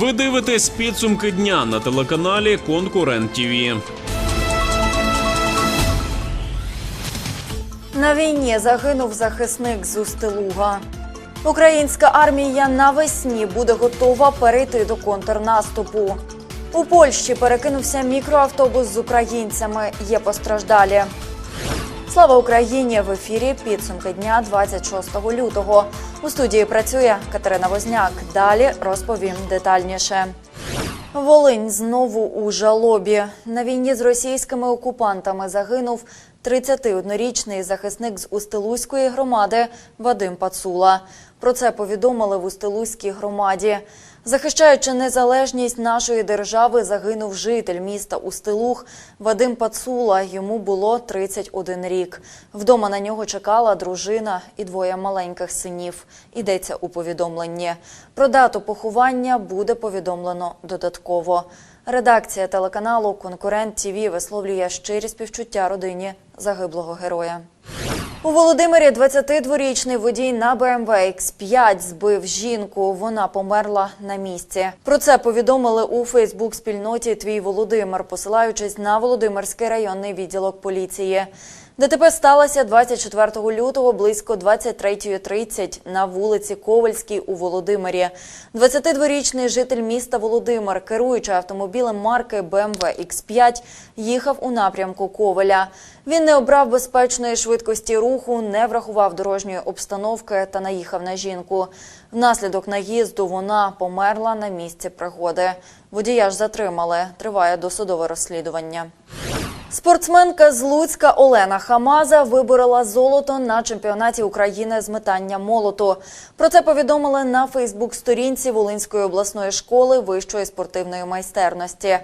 Ви дивитесь підсумки дня на телеканалі Конкурент ТІВІ. На війні загинув захисник з Устилуга. Українська армія навесні буде готова перейти до контрнаступу. У Польщі перекинувся мікроавтобус з українцями. Є постраждалі. Слава Україні! В ефірі підсумки дня 26 лютого. У студії працює Катерина Возняк. Далі розповім детальніше. Волинь знову у жалобі. На війні з російськими окупантами загинув 31-річний захисник з Устилузької громади Вадим Пацула. Про це повідомили в Устилузькій громаді. Захищаючи незалежність нашої держави, загинув житель міста Устилух Вадим Пацула. Йому було 31 рік. Вдома на нього чекала дружина і двоє маленьких синів. Йдеться у повідомленні. Про дату поховання буде повідомлено додатково. Редакція телеканалу Конкурент ТІВІ висловлює щирі співчуття родині загиблого героя. У Володимирі 22-річний водій на BMW X5 збив жінку. Вона померла на місці. Про це повідомили у Фейсбук-спільноті Твій Володимир, посилаючись на Володимирський районний відділок поліції. ДТП сталося 24 лютого близько 23.30 на вулиці Ковальській у Володимирі. 22-річний житель міста Володимир, керуючи автомобілем марки BMW X5, їхав у напрямку Коваля. Він не обрав безпечної швидкості руху, не врахував дорожньої обстановки та наїхав на жінку. Внаслідок наїзду вона померла на місці пригоди. Водія ж затримали. Триває досудове розслідування. Спортсменка з Луцька Олена Хамаза виборола золото на чемпіонаті України з метання молоту. Про це повідомили на Фейсбук-сторінці Волинської обласної школи вищої спортивної майстерності.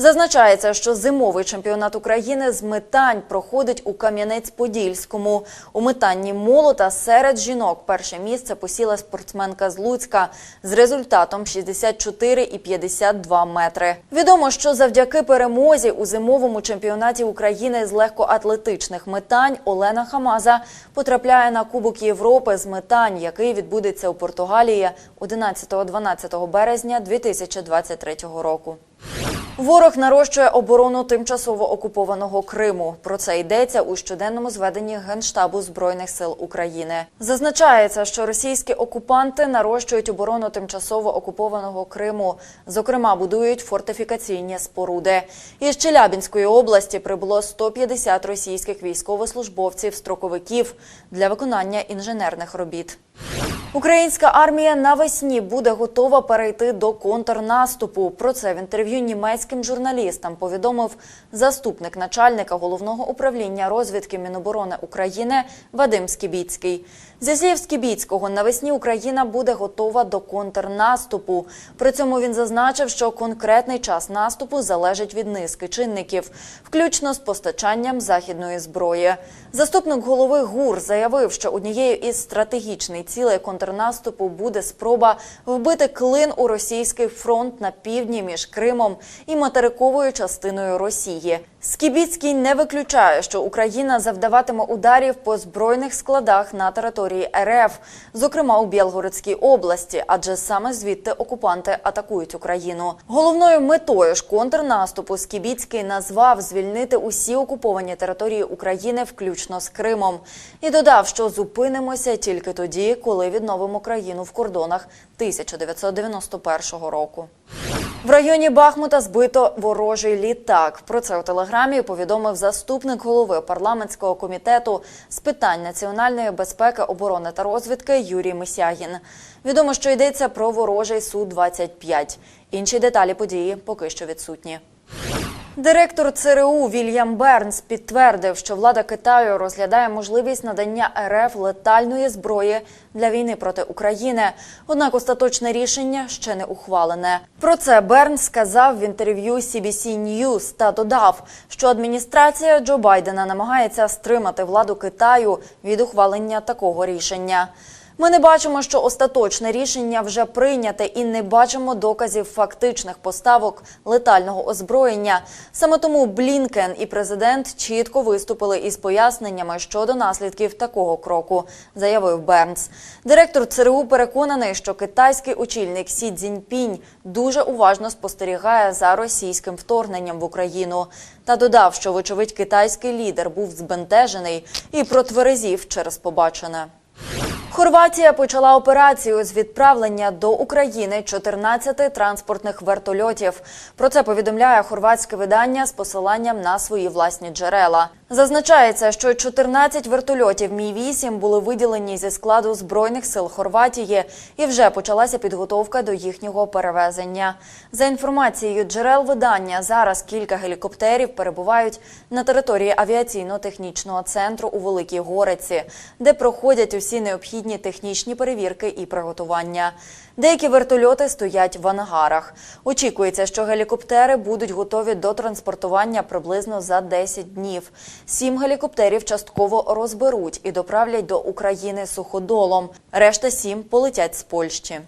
Зазначається, що зимовий чемпіонат України з метань проходить у Кам'янець-Подільському. У метанні молота серед жінок перше місце посіла спортсменка з Луцька з результатом 64,52 метри. Відомо, що завдяки перемозі у зимовому чемпіонаті України з легкоатлетичних метань Олена Хамаза потрапляє на Кубок Європи з метань, який відбудеться у Португалії 11-12 березня 2023 року. Ворог нарощує оборону тимчасово окупованого Криму. Про це йдеться у щоденному зведенні Генштабу Збройних сил України. Зазначається, що російські окупанти нарощують оборону тимчасово окупованого Криму. Зокрема, будують фортифікаційні споруди. Із Челябінської області прибуло 150 російських військовослужбовців строковиків для виконання інженерних робіт. Українська армія навесні буде готова перейти до контрнаступу. Про це в інтерв'ю німецьким журналістам повідомив заступник начальника головного управління розвідки Міноборони України Вадим Скібіцький. Зі слів Скібіцького, навесні Україна буде готова до контрнаступу. При цьому він зазначив, що конкретний час наступу залежить від низки чинників, включно з постачанням західної зброї. Заступник голови ГУР заявив, що однією із стратегічних цілей контрнаступу буде спроба вбити клин у російський фронт на півдні між Кримом і материковою частиною Росії. Скібіцький не виключає, що Україна завдаватиме ударів по збройних складах на території РФ, зокрема у Білгородській області, адже саме звідти окупанти атакують Україну. Головною метою ж контрнаступу Скібіцький назвав звільнити усі окуповані території України, включно з Кримом, і додав, що зупинимося тільки тоді, коли відновимо країну в кордонах 1991 року. В районі Бахмута збито ворожий літак. Про це у телеграмі повідомив заступник голови парламентського комітету з питань національної безпеки, оборони та розвідки Юрій Мисягін. Відомо, що йдеться про ворожий су 25 Інші деталі події поки що відсутні. Директор ЦРУ Вільям Бернс підтвердив, що влада Китаю розглядає можливість надання РФ летальної зброї для війни проти України. Однак остаточне рішення ще не ухвалене. Про це Бернс сказав в інтерв'ю CBC News та додав, що адміністрація Джо Байдена намагається стримати владу Китаю від ухвалення такого рішення. Ми не бачимо, що остаточне рішення вже прийняте, і не бачимо доказів фактичних поставок летального озброєння. Саме тому Блінкен і президент чітко виступили із поясненнями щодо наслідків такого кроку, заявив Бернс. Директор ЦРУ переконаний, що китайський очільник Сі Цзіньпінь дуже уважно спостерігає за російським вторгненням в Україну та додав, що вочевидь китайський лідер був збентежений і протверезів через побачене. Хорватія почала операцію з відправлення до України 14 транспортних вертольотів. Про це повідомляє хорватське видання з посиланням на свої власні джерела. Зазначається, що 14 вертольотів Мі 8 були виділені зі складу збройних сил Хорватії, і вже почалася підготовка до їхнього перевезення. За інформацією джерел видання, зараз кілька гелікоптерів перебувають на території авіаційно-технічного центру у Великій Гориці, де проходять усі необхідні технічні перевірки і приготування. Деякі вертольоти стоять в ангарах. Очікується, що гелікоптери будуть готові до транспортування приблизно за 10 днів. Сім гелікоптерів частково розберуть і доправлять до України суходолом. Решта сім полетять з Польщі.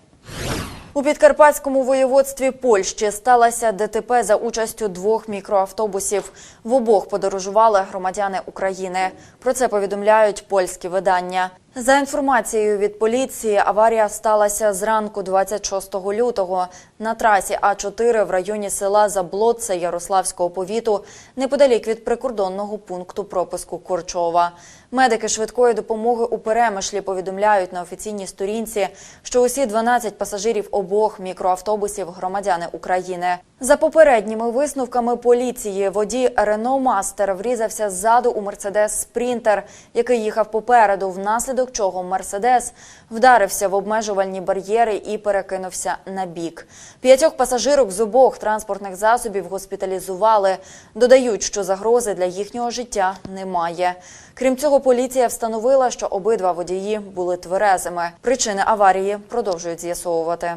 У підкарпатському воєводстві Польщі сталося ДТП за участю двох мікроавтобусів. В обох подорожували громадяни України. Про це повідомляють польські видання. За інформацією від поліції, аварія сталася зранку 26 лютого на трасі А4 в районі села Заблоцце Ярославського повіту, неподалік від прикордонного пункту пропуску Корчова. Медики швидкої допомоги у Перемишлі повідомляють на офіційній сторінці, що усі 12 пасажирів обох мікроавтобусів громадяни України. За попередніми висновками поліції, водій Рено Мастер врізався ззаду у Мерседес Спрінтер, який їхав попереду, внаслідок чого Мерседес вдарився в обмежувальні бар'єри і перекинувся на бік. П'ятьох пасажирок з обох транспортних засобів госпіталізували. Додають, що загрози для їхнього життя немає. Крім цього, поліція встановила, що обидва водії були тверезими. Причини аварії продовжують з'ясовувати.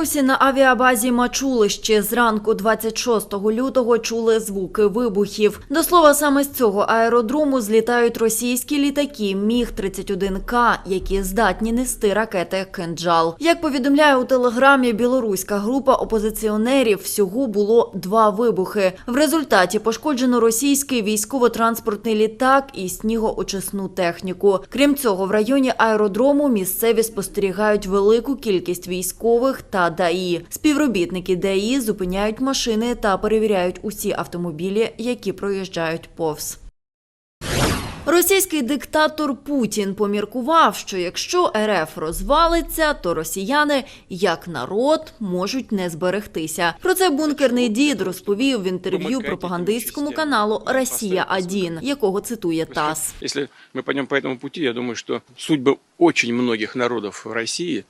Білорусі на авіабазі Мачулище зранку 26 лютого чули звуки вибухів. До слова, саме з цього аеродрому злітають російські літаки Міг-31К, які здатні нести ракети «Кинджал». Як повідомляє у телеграмі білоруська група опозиціонерів, всього було два вибухи. В результаті пошкоджено російський військово-транспортний літак і снігоочисну техніку. Крім цього, в районі аеродрому місцеві спостерігають велику кількість військових та ДАІ. Співробітники ДАІ зупиняють машини та перевіряють усі автомобілі, які проїжджають повз. Російський диктатор Путін поміркував, що якщо РФ розвалиться, то росіяни як народ можуть не зберегтися. Про це бункерний дід розповів в інтерв'ю пропагандистському каналу Росія 1 якого цитує ТАСС. Если мы пойдем по этому пути, я думаю, что судьбы очень многих народов в России, э,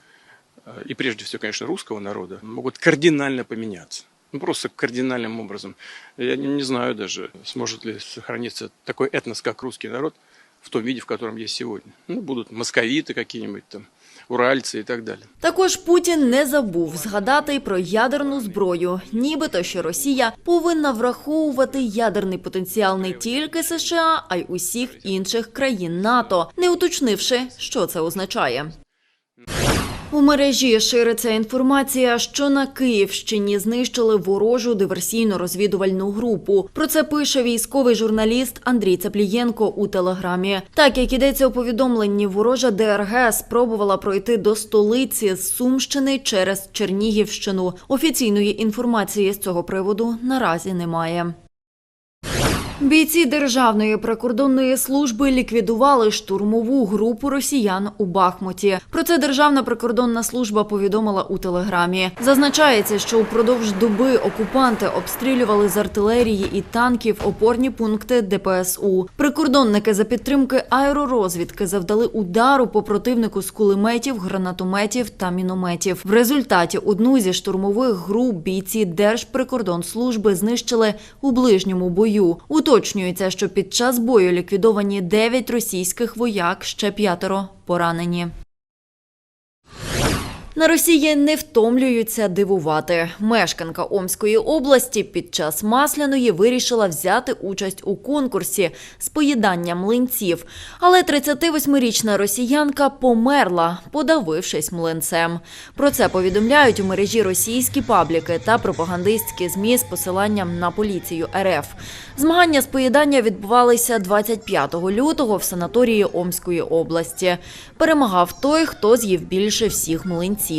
и прежде всего, конечно, русского народа, могут кардинально поменяться. Ну, просто кардинальным образом. Я не, не знаю даже, сможет ли сохраниться такой этнос, как русский народ, в том виде, в котором есть сегодня. Ну, будут московиты какие-нибудь там, уральцы и так далее. Також Путін не забув згадати й про ядерну зброю, нібито що Росія повинна враховувати ядерний потенціал не тільки США, а й усіх інших країн НАТО, не уточнивши, що це означає. У мережі шириться інформація, що на Київщині знищили ворожу диверсійно-розвідувальну групу. Про це пише військовий журналіст Андрій Цаплієнко у телеграмі. Так як ідеться у повідомленні, ворожа ДРГ спробувала пройти до столиці з Сумщини через Чернігівщину. Офіційної інформації з цього приводу наразі немає. Бійці Державної прикордонної служби ліквідували штурмову групу росіян у Бахмуті. Про це Державна прикордонна служба повідомила у телеграмі. Зазначається, що упродовж доби окупанти обстрілювали з артилерії і танків опорні пункти ДПСУ. Прикордонники за підтримки аеророзвідки завдали удару по противнику з кулеметів, гранатометів та мінометів. В результаті одну зі штурмових груп бійці Держприкордонслужби знищили у ближньому бою. Уточнюється, що під час бою ліквідовані 9 російських вояк, ще п'ятеро поранені. На Росії не втомлюються дивувати. Мешканка Омської області під час масляної вирішила взяти участь у конкурсі з поїданням млинців. Але 38-річна росіянка померла, подавившись млинцем. Про це повідомляють у мережі російські пабліки та пропагандистські змі з посиланням на поліцію РФ. Змагання з поїдання відбувалися 25 лютого в санаторії Омської області. Перемагав той, хто з'їв більше всіх млинців.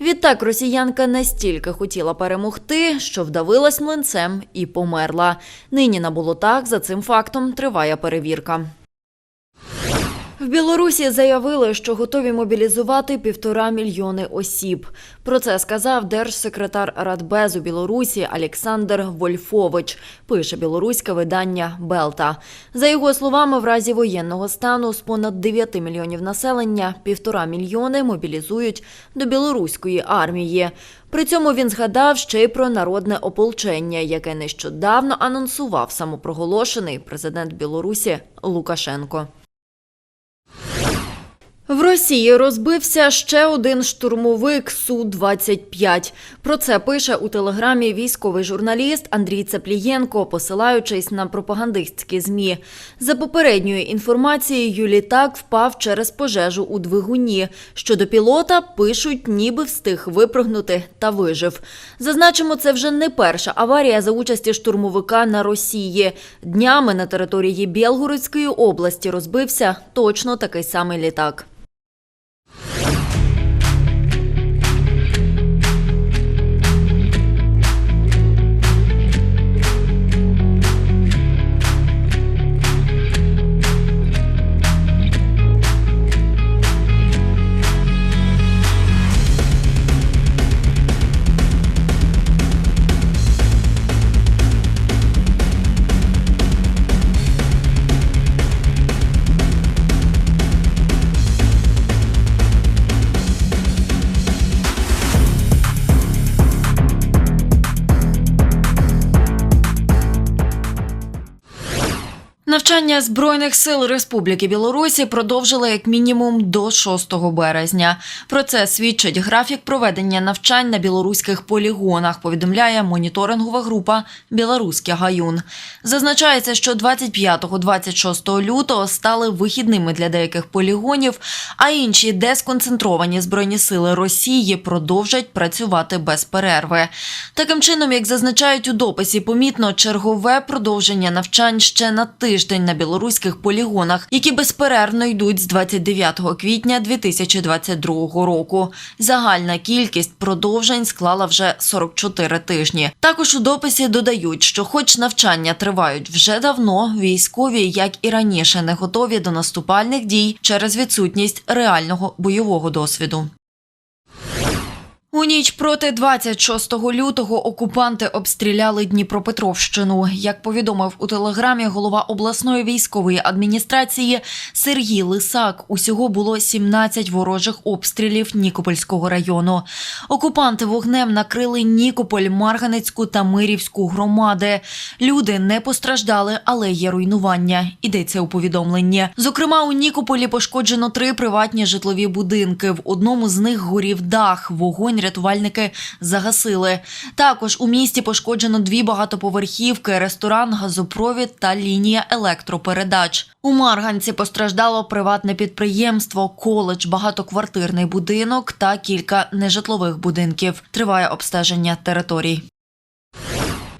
Відтак росіянка настільки хотіла перемогти, що вдавилась млинцем і померла. Нині на болотах за цим фактом триває перевірка. В Білорусі заявили, що готові мобілізувати півтора мільйони осіб. Про це сказав держсекретар Радбезу Білорусі Олександр Вольфович. Пише білоруське видання Белта. За його словами, в разі воєнного стану з понад 9 мільйонів населення півтора мільйони мобілізують до білоруської армії. При цьому він згадав ще й про народне ополчення, яке нещодавно анонсував самопроголошений президент Білорусі Лукашенко. В Росії розбився ще один штурмовик Су-25. Про це пише у телеграмі військовий журналіст Андрій Цаплієнко, посилаючись на пропагандистські змі. За попередньою інформацією, літак впав через пожежу у двигуні. Щодо пілота пишуть, ніби встиг випрыгнути та вижив. Зазначимо, це вже не перша аварія за участі штурмовика на Росії. Днями на території Білгородської області розбився точно такий самий літак. Навчання збройних сил Республіки Білорусі продовжили як мінімум до 6 березня. Про це свідчить графік проведення навчань на білоруських полігонах. Повідомляє моніторингова група Білоруське Гаюн. Зазначається, що 25-26 лютого стали вихідними для деяких полігонів, а інші, де сконцентровані збройні сили Росії, продовжать працювати без перерви. Таким чином, як зазначають у дописі, помітно чергове продовження навчань ще на тиждень на білоруських полігонах, які безперервно йдуть з 29 квітня 2022 року. Загальна кількість продовжень склала вже 44 тижні. Також у дописі додають, що, хоч навчання тривають вже давно, військові, як і раніше, не готові до наступальних дій через відсутність реального бойового досвіду. У ніч проти 26 лютого окупанти обстріляли Дніпропетровщину. Як повідомив у телеграмі голова обласної військової адміністрації Сергій Лисак, усього було 17 ворожих обстрілів Нікопольського району. Окупанти вогнем накрили Нікополь, Марганецьку та Мирівську громади. Люди не постраждали, але є руйнування. Йдеться у повідомленні. Зокрема, у Нікополі пошкоджено три приватні житлові будинки. В одному з них горів дах. Вогонь вогонь рятувальники загасили. Також у місті пошкоджено дві багатоповерхівки, ресторан, газопровід та лінія електропередач. У Марганці постраждало приватне підприємство, коледж, багатоквартирний будинок та кілька нежитлових будинків. Триває обстеження територій.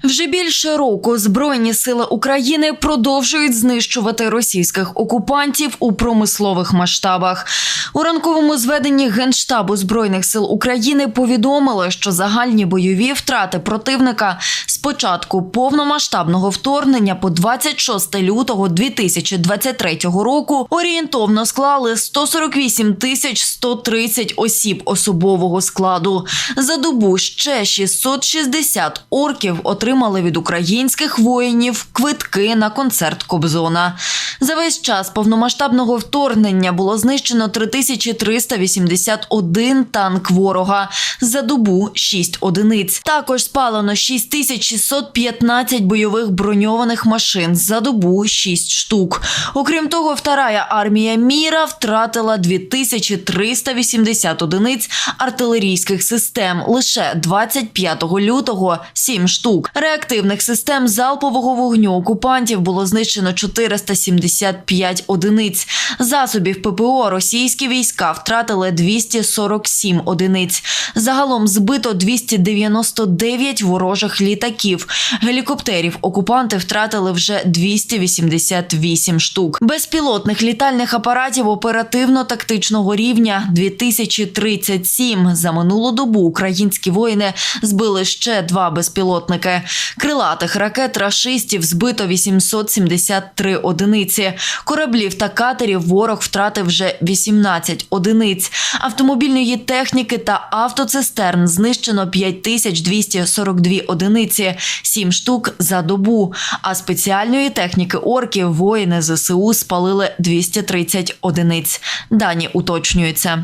Вже більше року Збройні сили України продовжують знищувати російських окупантів у промислових масштабах. У ранковому зведенні Генштабу Збройних сил України повідомили, що загальні бойові втрати противника з початку повномасштабного вторгнення по 26 лютого 2023 року орієнтовно склали 148 тисяч 130 осіб особового складу. За добу ще 660 орків отримали від українських воїнів квитки на концерт Кобзона. За весь час повномасштабного вторгнення було знищено 3381 танк ворога. За добу 6 одиниць. Також спалено 6615 бойових броньованих машин. За добу 6 штук. Окрім того, вторая армія міра втратила 2380 одиниць артилерійських систем. Лише 25 лютого 7 штук. Реактивних систем залпового вогню окупантів було знищено 475 одиниць. Засобів ППО російські війська втратили 247 одиниць. Загалом збито 299 ворожих літаків. Гелікоптерів окупанти втратили вже 288 штук. Безпілотних літальних апаратів оперативно-тактичного рівня 2037. За минулу добу українські воїни збили ще два безпілотники. Крилатих ракет рашистів збито 873 одиниці. Кораблів та катерів ворог втратив вже 18 одиниць. Автомобільної техніки та автоцистерн знищено 5242 одиниці, 7 штук за добу. А спеціальної техніки орків воїни ЗСУ спалили 230 одиниць. Дані уточнюються.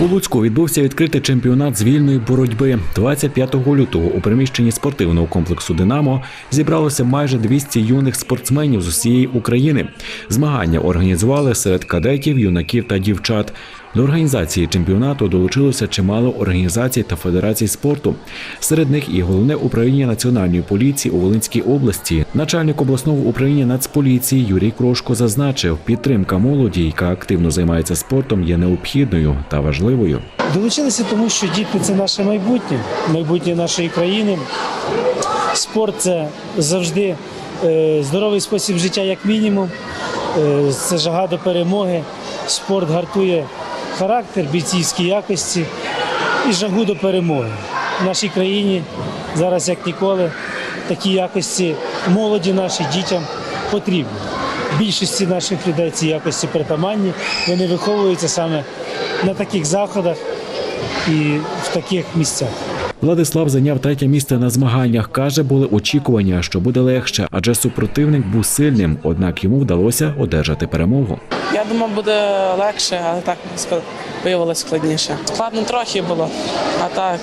У Луцьку відбувся відкритий чемпіонат з вільної боротьби. 25 лютого у приміщенні спортивного комплексу Динамо зібралося майже 200 юних спортсменів з усієї України. Змагання організували серед кадетів, юнаків та дівчат. До організації чемпіонату долучилося чимало організацій та федерацій спорту. Серед них і головне управління національної поліції у Волинській області. Начальник обласного управління Нацполіції Юрій Крошко зазначив, підтримка молоді, яка активно займається спортом, є необхідною та важливою. Долучилися, тому що діти це наше майбутнє, майбутнє нашої країни. Спорт це завжди е, здоровий спосіб життя, як мінімум. Е, Це жага до перемоги. Спорт гартує характер, бійцівські якості і жагу до перемоги. В нашій країні зараз, як ніколи, такі якості молоді нашій дітям потрібні. Більшості наших людей ці якості притаманні, вони виховуються саме на таких заходах і в таких місцях. Владислав зайняв третє місце на змаганнях. каже, були очікування, що буде легше, адже супротивник був сильним. Однак йому вдалося одержати перемогу. Я думав, буде легше, але так виявилося складніше. Складно трохи було, а так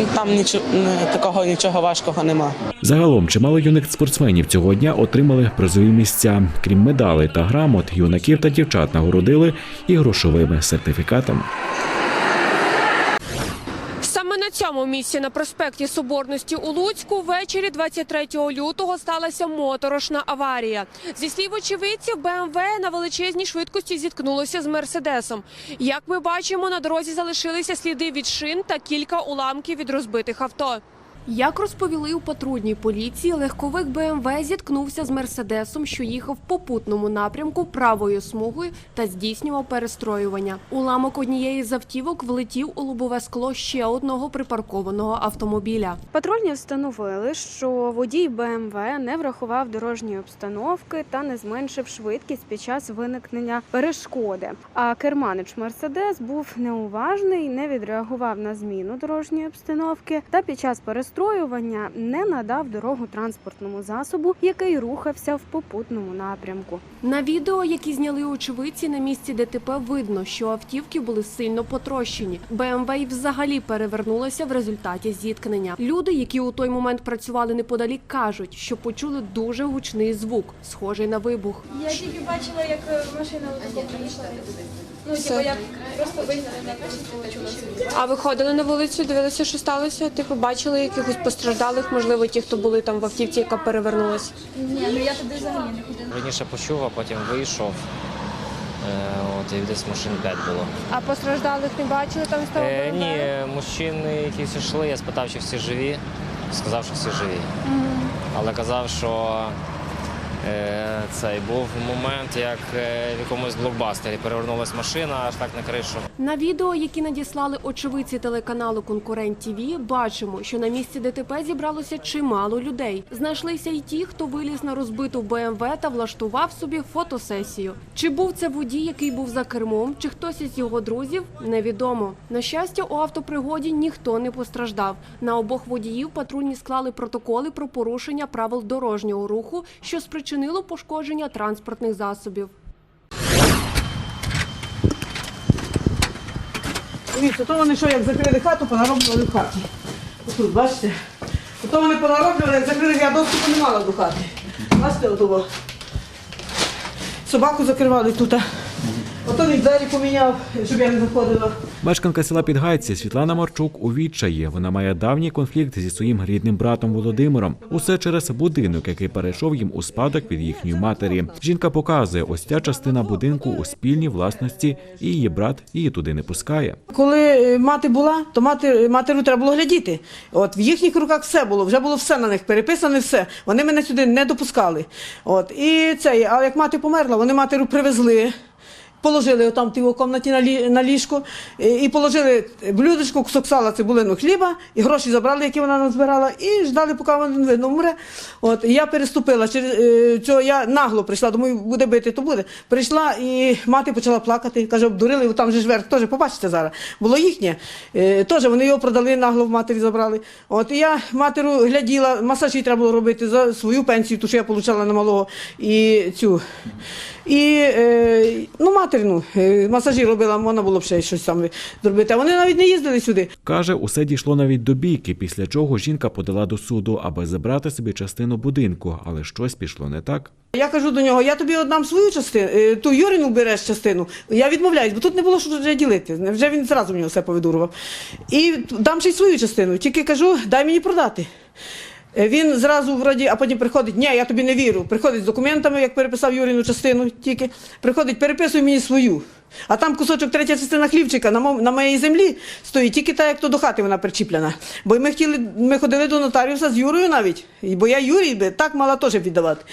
ну, там нічого такого нічого важкого нема. Загалом чимало юних спортсменів цього дня отримали призові місця. Крім медалей та грамот, юнаків та дівчат нагородили і грошовими сертифікатами. Цьому місці на проспекті Соборності у Луцьку ввечері 23 лютого сталася моторошна аварія. Зі слів очевидців, БМВ на величезній швидкості зіткнулося з мерседесом. Як ми бачимо, на дорозі залишилися сліди від шин та кілька уламків від розбитих авто. Як розповіли у патрульній поліції, легковик БМВ зіткнувся з мерседесом, що їхав в попутному напрямку правою смугою та здійснював перестроювання. Уламок однієї з автівок влетів у лобове скло ще одного припаркованого автомобіля. Патрульні встановили, що водій БМВ не врахував дорожньої обстановки та не зменшив швидкість під час виникнення перешкоди. А керманич Мерседес був неуважний, не відреагував на зміну дорожньої обстановки та під час перестроювання не надав дорогу транспортному засобу, який рухався в попутному напрямку. На відео, які зняли очевидці на місці ДТП, видно, що автівки були сильно потрощені. БМВ й взагалі перевернулося в результаті зіткнення. Люди, які у той момент працювали неподалік, кажуть, що почули дуже гучний звук, схожий на вибух. Я тільки бачила, як машина отако приїхала. Все. А ви ходили на вулицю, дивилися, що сталося? Типу, бачили якихось постраждалих, можливо, ті, хто були там в автівці, яка перевернулася? Раніше почув, а потім вийшов. Е, От, і десь машин 5 було. А постраждалих не бачили там з того? Е, ні, мужчини якісь йшли, я спитав, чи всі живі. Сказав, що всі живі. Але казав, що цей був момент, як е, в якомусь блокбастері перевернулась машина аж так на кришу. На відео, які надіслали очевидці телеканалу Конкурент ТІВІ, бачимо, що на місці ДТП зібралося чимало людей. Знайшлися й ті, хто виліз на розбиту БМВ та влаштував собі фотосесію. Чи був це водій, який був за кермом, чи хтось із його друзів, невідомо. На щастя, у автопригоді ніхто не постраждав. На обох водіїв патрульні склали протоколи про порушення правил дорожнього руху, що спричинило пошкодження транспортних засобів. Дивіться, то вони що, як закрили хату, понароблювали в хаті. Тут, бачите? То вони понароблювали, як закрили, я доступу не мала до хати. Бачите, отого. Собаку закривали тут. Ото він двері поміняв, щоб я не заходила. Мешканка села Підгайці Світлана Марчук у відчаї. Вона має давній конфлікт зі своїм рідним братом Володимиром. Усе через будинок, який перейшов їм у спадок від їхньої матері. Жінка показує, ось ця частина будинку у спільній власності, і її брат її туди не пускає. Коли е, мати була, то мати, матеру треба було глядіти. От в їхніх руках все було, вже було все на них переписане, все. Вони мене сюди не допускали. От і це, а як мати померла, вони матеру привезли. Положили там в тій кімнаті на, лі, ліжко і, положили блюдечко, кусок сала, цибулину хліба, і гроші забрали, які вона назбирала, і ждали, поки вона видно вмре. От, я переступила. Через е, цього я нагло прийшла, думаю, буде бити, то буде. Прийшла і мати почала плакати. Каже, обдурили, там же ж верх теж, побачите зараз. Було їхнє. Е, теж вони його продали, нагло в матері забрали. От і я матеру гляділа, масажі треба було робити за свою пенсію, ту, що я отримала на малого. І цю. І е, ну, материну е, масажі робила, можна було б ще щось там зробити. А вони навіть не їздили сюди. Каже, усе дійшло навіть до бійки, після чого жінка подала до суду, аби забрати собі частину будинку, але щось пішло не так. Я кажу до нього, я тобі однам свою частину, е, ту Юрину береш частину. Я відмовляюсь, бо тут не було що вже ділити. Вже він зразу мені все повидурував. І дам ще й свою частину. Тільки кажу, дай мені продати. Е, Він зразу вроді, а потім приходить, ні, я тобі не вірю. Приходить з документами, як переписав Юрину частину, тільки приходить, переписуй мені свою. А там кусочок третя частина хлівчика на, мо- на моїй землі стоїть, тільки та, як то до хати вона причіплена. Бо ми хотіли, ми ходили до нотаріуса з Юрою навіть, і- бо я Юрій би так мала теж віддавати.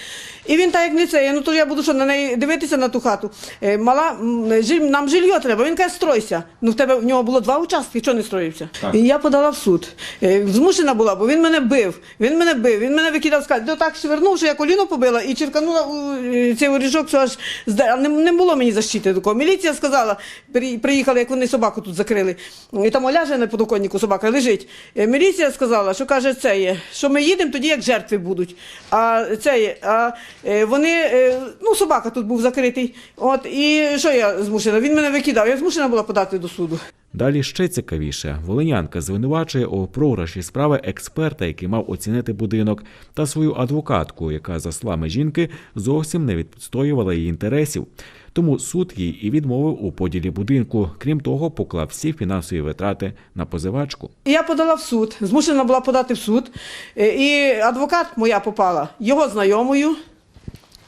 І він так як не це, ну то я буду що на неї дивитися на ту хату. Е, Мала, м, нам жилье треба. Він каже, стройся. Ну в тебе в нього було два участки, чого не строївся? І я подала в суд. Е, Змушена була, бо він мене бив. Він мене бив, він мене викидав скаль. То так швернув, що я коліно побила і черканула у е, цей оріжок, що аж зда- а не, не було мені защити такого. Міліція сказала, при- приїхали, як вони собаку тут закрили. І там ляже на подоконнику собака лежить. Е, Міліція сказала, що каже, це є, що ми їдемо тоді, як жертви будуть. А це є, а е, вони, е, ну собака тут був закритий. От і що я змушена? Він мене викидав. Я змушена була подати до суду. Далі ще цікавіше. Волинянка звинувачує у програші справи експерта, який мав оцінити будинок, та свою адвокатку, яка, за словами жінки, зовсім не відстоювала її інтересів. Тому суд їй і відмовив у поділі будинку. Крім того, поклав всі фінансові витрати на позивачку. Я подала в суд, змушена була подати в суд. Е, І адвокат моя попала його знайомою.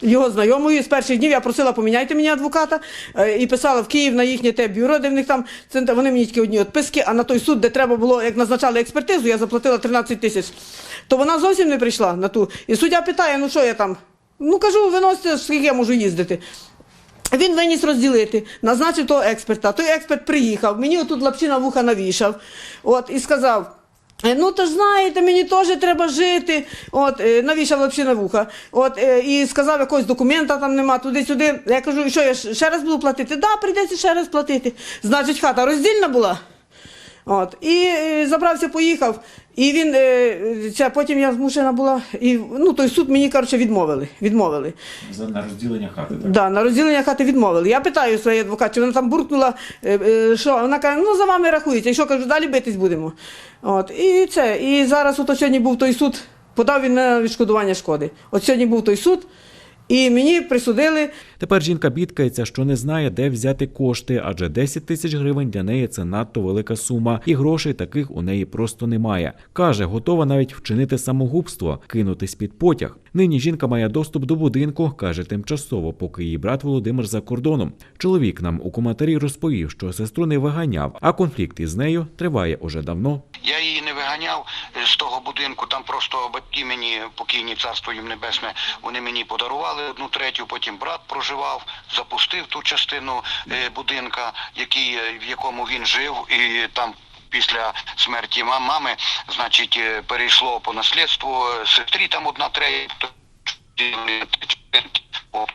Його знайомою з перших днів я просила поміняйте мені адвоката е, і писала в Київ на їхнє те бюро, де в них там. Вони мені тільки одні відписки, а на той суд, де треба було, як назначали експертизу, я заплатила 13 тисяч. То вона зовсім не прийшла на ту. І суддя питає, ну що я там? Ну кажу, виносите, скільки я можу їздити. Він виніс розділити, назначив того експерта. Той експерт приїхав, мені отут лапчина вуха навішав. От, і сказав. «Е, Ну, то ж знаєте, мені теж треба жити. От, е, навішав лапшина вуха. От, е, і сказав, якогось документа там нема, туди-сюди. Я кажу, що я ще раз буду платити? Да, прийдеться ще раз платити. Значить, хата роздільна була. От, і забрався, поїхав. І він, е, ця, потім я змушена була, і ну, той суд мені, коротше, відмовили. відмовили. За на розділення хати. Да, на розділення хати відмовили. Я питаю своєї адвокат, чи вона там буркнула, е, е, що вона каже, ну за вами рахується. І що кажу, далі битись будемо. От, і це. І зараз от сьогодні був той суд, подав він на відшкодування шкоди. От сьогодні був той суд. І мені присудили Тепер жінка бідкається, що не знає, де взяти кошти, адже 10 тисяч гривень для неї це надто велика сума, і грошей таких у неї просто немає. Каже, готова навіть вчинити самогубство, кинутись під потяг. Нині жінка має доступ до будинку, каже тимчасово, поки її брат Володимир за кордоном. Чоловік нам у коментарі розповів, що сестру не виганяв, а конфлікт із нею триває уже давно. Я її не виганяв з того будинку. Там просто батьки мені покійні царство їм небесне. Вони мені подарували одну третю. Потім брат проживав, запустив ту частину е, будинка, який е, в якому він жив, і там. Після смерті мами, значить, е, перейшло по наслідству сестрі там одна третя.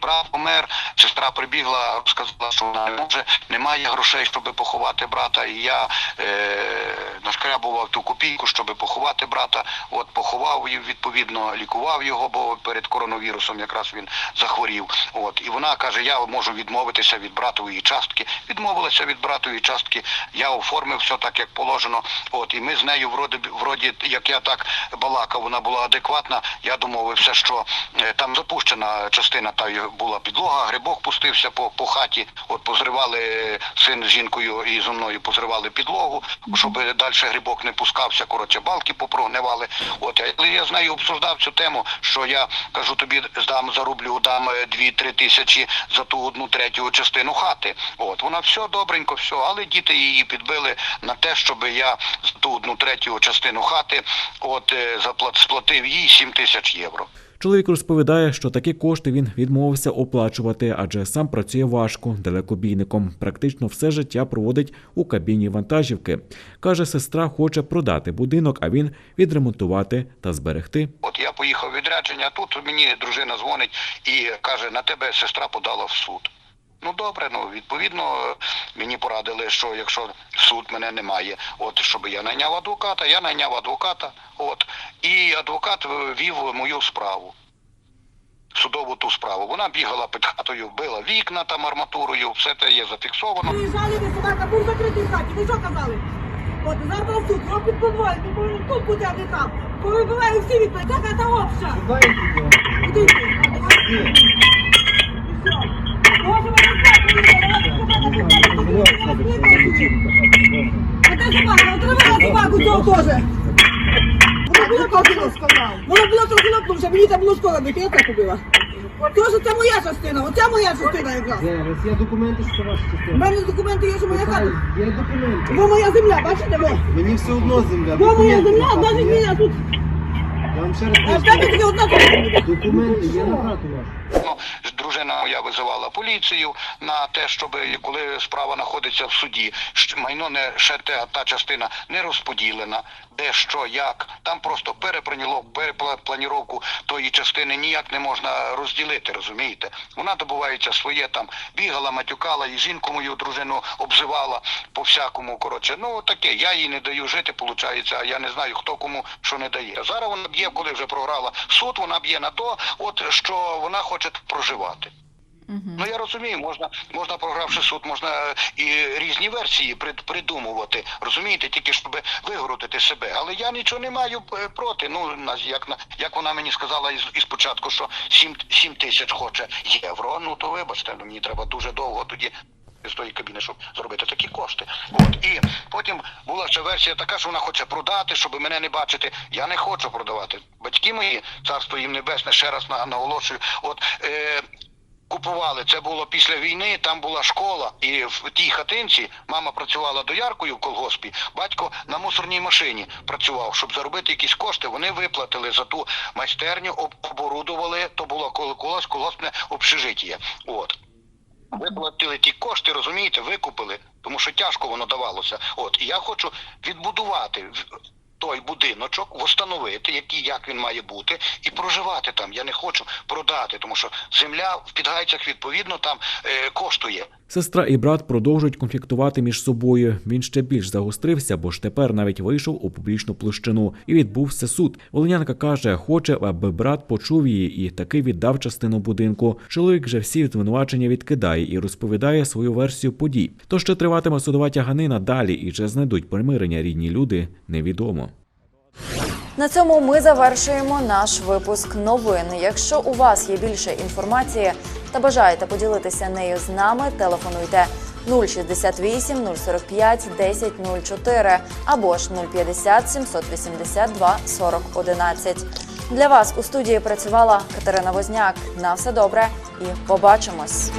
Брат помер, сестра прибігла, розказала, що вона не може, немає грошей, щоб поховати брата. І я е, нашкрябував ту копійку, щоб поховати брата. От поховав і відповідно лікував його, бо перед коронавірусом якраз він захворів. От і вона каже: Я можу відмовитися від братової частки. Відмовилася від братової частки. Я оформив все так, як положено. От і ми з нею вроді, вроді, як я так балакав, вона була адекватна. Я домовився, що е, там запущена частина та була підлога, грибок пустився по, по хаті. От позривали е, син з жінкою і зі мною позривали підлогу, щоб далі грибок не пускався. Коротше, балки попрогнивали. От але я з нею обсуждав цю тему, що я кажу, тобі здам зарублю, дам е, дві-три тисячі за ту одну третю частину хати. От вона все добренько, все, але діти її підбили на те, щоб я за ту одну третю частину хати от е, заплат сплатив їй 7 тисяч євро. Чоловік розповідає, що такі кошти він відмовився оплачувати, адже сам працює важко, далекобійником. Практично все життя проводить у кабіні вантажівки. Каже, сестра хоче продати будинок, а він відремонтувати та зберегти. От я поїхав відрядження, тут мені дружина дзвонить і каже, на тебе сестра подала в суд. Ну добре, ну відповідно мені порадили, що якщо суд мене немає, от щоб я найняв адвоката, я найняв адвоката, от і адвокат е, вів мою справу. Судову ту справу. Вона бігала під хатою, била вікна там арматурою, все це є зафіксовано. Приїжджали ви собака, був закритий в хаті. Ви що казали? От завтра в суд, його під він тут а не там. Повибиваю всі відповіді. Це хата обща. Куди йти? Собаку цього теж. Воно було сказав. Воно було трохи напнувся, мені там було школа бити, я так побила. Тож це моя частина, оце моя частина якраз. Зараз є документи, що це ваша У мене документи є, що моя хата. Є документи. Бо моя земля, бачите, бо? Мені все одно земля. Бо моя Документи земля, навіть мене тут. Я вам ще раз А в тебе тільки одна земля. Документи є на хату вашу. Дружина моя визивала поліцію на те, щоб коли справа знаходиться в суді, майно не ще та частина не розподілена, де що, як. Там просто перепроніло, перепланіровку тої частини ніяк не можна розділити, розумієте? Вона добувається своє там, бігала, матюкала, і жінку мою дружину обзивала по всякому. Коротше, ну таке, я їй не даю жити, виходить, а я не знаю, хто кому що не дає. А Зараз вона б'є, коли вже програла суд, вона б'є на то, от що вона хоче проживати. Ну я розумію, можна, можна програвши суд, можна е, і різні версії прид- придумувати, розумієте, тільки щоб вигородити себе. Але я нічого не маю е, проти. Ну як на як вона мені сказала із, із початку, що 7, 7 тисяч хоче євро. Ну то вибачте, ну, мені треба дуже довго тоді. З тої кабіни, щоб зробити такі кошти. От і потім була ще версія така, що вона хоче продати, щоб мене не бачити. Я не хочу продавати. Батьки мої, царство їм небесне, ще раз наголошую. От е, купували. Це було після війни. Там була школа, і в тій хатинці мама працювала дояркою в колгоспі. Батько на мусорній машині працював, щоб заробити якісь кошти. Вони виплатили за ту майстерню, об- оборудували. То було кол- колос колгоспне общежиття. От. Виплатили ті кошти, розумієте, викупили, тому що тяжко воно давалося. От і я хочу відбудувати той будиночок, встановити, який як він має бути, і проживати там. Я не хочу продати, тому що земля в підгайцях відповідно там е, коштує. Сестра і брат продовжують конфліктувати між собою. Він ще більш загострився, бо ж тепер навіть вийшов у публічну площину і відбувся суд. Волинянка каже, хоче, аби брат почув її і таки віддав частину будинку. Чоловік же всі звинувачення відкидає і розповідає свою версію подій. То ще триватиме судова тяганина далі, і чи знайдуть примирення рідні люди, невідомо. На цьому ми завершуємо наш випуск новин. Якщо у вас є більше інформації та бажаєте поділитися нею з нами, телефонуйте 068 045 10 04 або ж 050 782 40 11. Для вас у студії працювала Катерина Возняк. На все добре і побачимось.